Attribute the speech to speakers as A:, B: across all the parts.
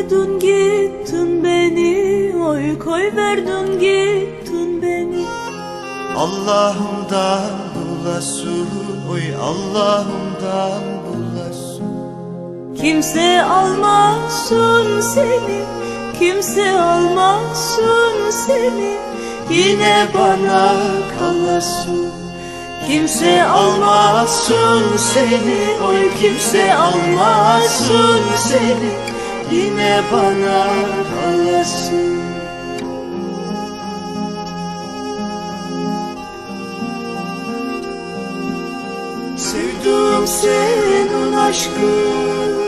A: verdin gittin beni Oy koy verdin gittin beni.
B: Allah'ımdan bulasın Oy Allah'ımdan bulasın
A: Kimse almasın seni Kimse almasın seni.
B: Yine bana kalasın. Kimse almasın seni Oy kimse almasın seni Yine bana kalasın Sevdim senin aşkın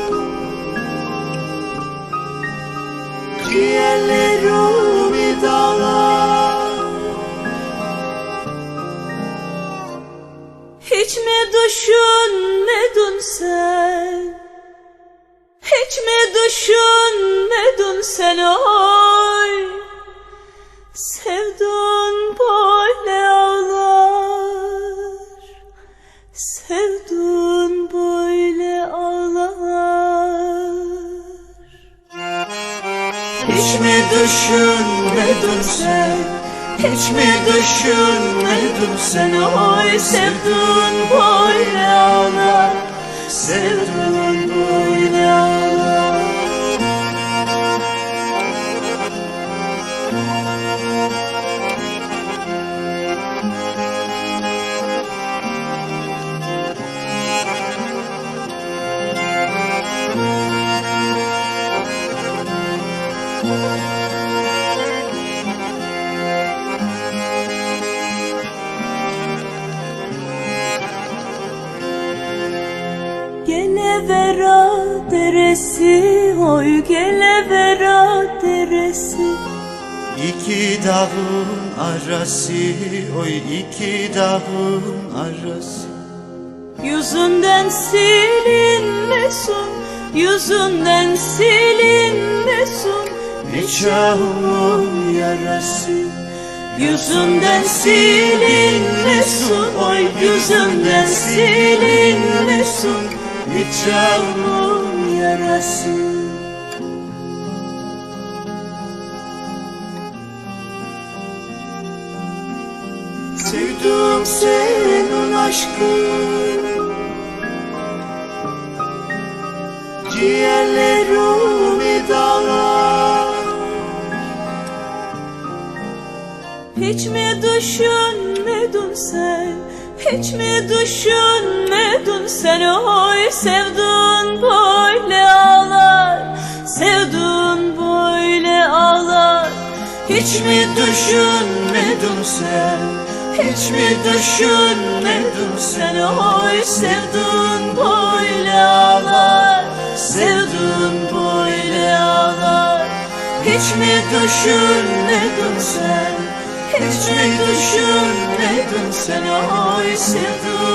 B: Ciğerlerimi dağlar.
A: Hiç mi düşünmedin sen Hiç mi düşünmedin sen oy Sevdun böyle ağlar. Sevdun böyle ağlar.
B: Hiç mi düşünmedin sen Hiç mi düşünmedin sen Oy sevdin böyle ağlar. Sevdin böyle ağlar
A: Gelevera deresi Oy gelevera deresi.
B: İki dağın arası Oy iki dağın arası.
A: Yüzünden silinmesin Yüzünden silinmesin
B: Nikahımın yarası. Yüzünden silinmesin Oy yüzünden silinmesin Nikahımın yarası. Sevdim senin aşkın
A: Hiç mi düşünmedin sen? Hiç mi düşünmedin sen? Oy sevdun böyle ağlar. Sevdun böyle ağlar.
B: Hiç mi düşünmedin sen? Hiç mi düşünmedin sen? Oy sevdin böyle ağlar. Sevdin böyle ağlar. Hiç mi düşünmedin sen Hiç mi düşünmedin sen Oy sevdin